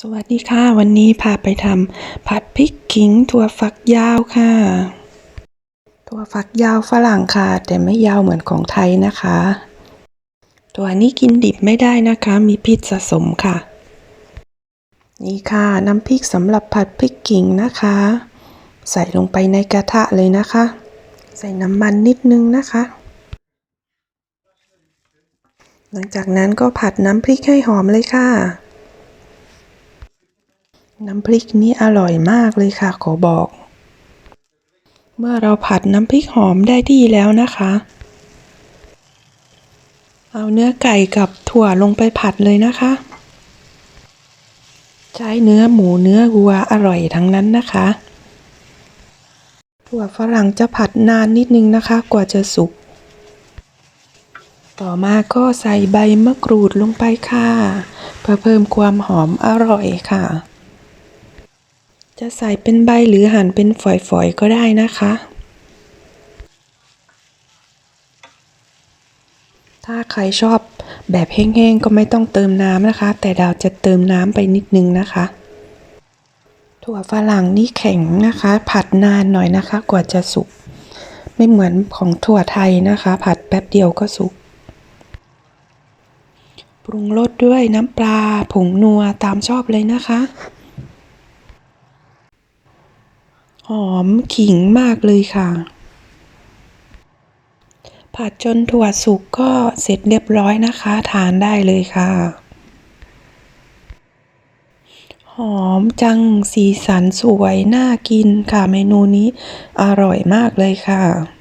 สวัสดีค่ะ วันนี้พาไปทำผัดพริกขิงถั่วฝักยาวค่ะ ถั่วฝักยาวฝรั่งค่ะ แต่ไม่ยาวเหมือนของไทยนะคะ ตัวนี้กินดิบไม่ได้นะคะ มีพิษสะสมค่ะ นี่ค่ะน้ำพริกสำหรับผัดพริกขิงนะคะ ใส่ลงไปในกระทะเลยนะคะ ใส่น้ำมันนิดนึงนะคะ หลังจากนั้นก็ผัดน้ำพริกให้หอมเลยค่ะ น้ำพริกนี้อร่อยมากเลยค่ะ ขอบอก เมื่อเราผัดน้ำพริกหอมได้ที่แล้วนะคะ เอาเนื้อไก่กับถั่วลงไปผัดเลยนะคะ ใช้เนื้อหมูเนื้อวัวอร่อยทั้งนั้นนะคะ ถั่วฝรั่งจะผัดนานนิดนึงนะคะ กว่าจะสุก ต่อมาก็ใส่ใบมะกรูดลงไปค่ะ เพื่อเพิ่มความหอมอร่อยค่ะ จะใส่เป็นใบหรือหั่นเป็นฝอยๆ ก็ได้นะคะ ถ้าใครชอบแบบแห้งๆ ก็ไม่ต้องเติมน้ำนะคะ แต่ดาวจะเติมน้ำไปนิดนึงนะคะ ถั่วฝรั่งนี่แข็งนะคะ ผัดนานหน่อยนะคะ กว่าจะสุก ไม่เหมือนของถั่วไทยนะคะ ผัดแป๊บเดียวก็สุก ปรุงรสด้วยน้ำปลาผงนัวตามชอบเลยนะคะ หอมขิงมากเลยค่ะ ผัดจนถั่วสุกก็เสร็จเรียบร้อยนะคะ ทานได้เลยค่ะ หอมจังสีสันสวย น่ากินค่ะเมนูนี้อร่อยมากเลยค่ะ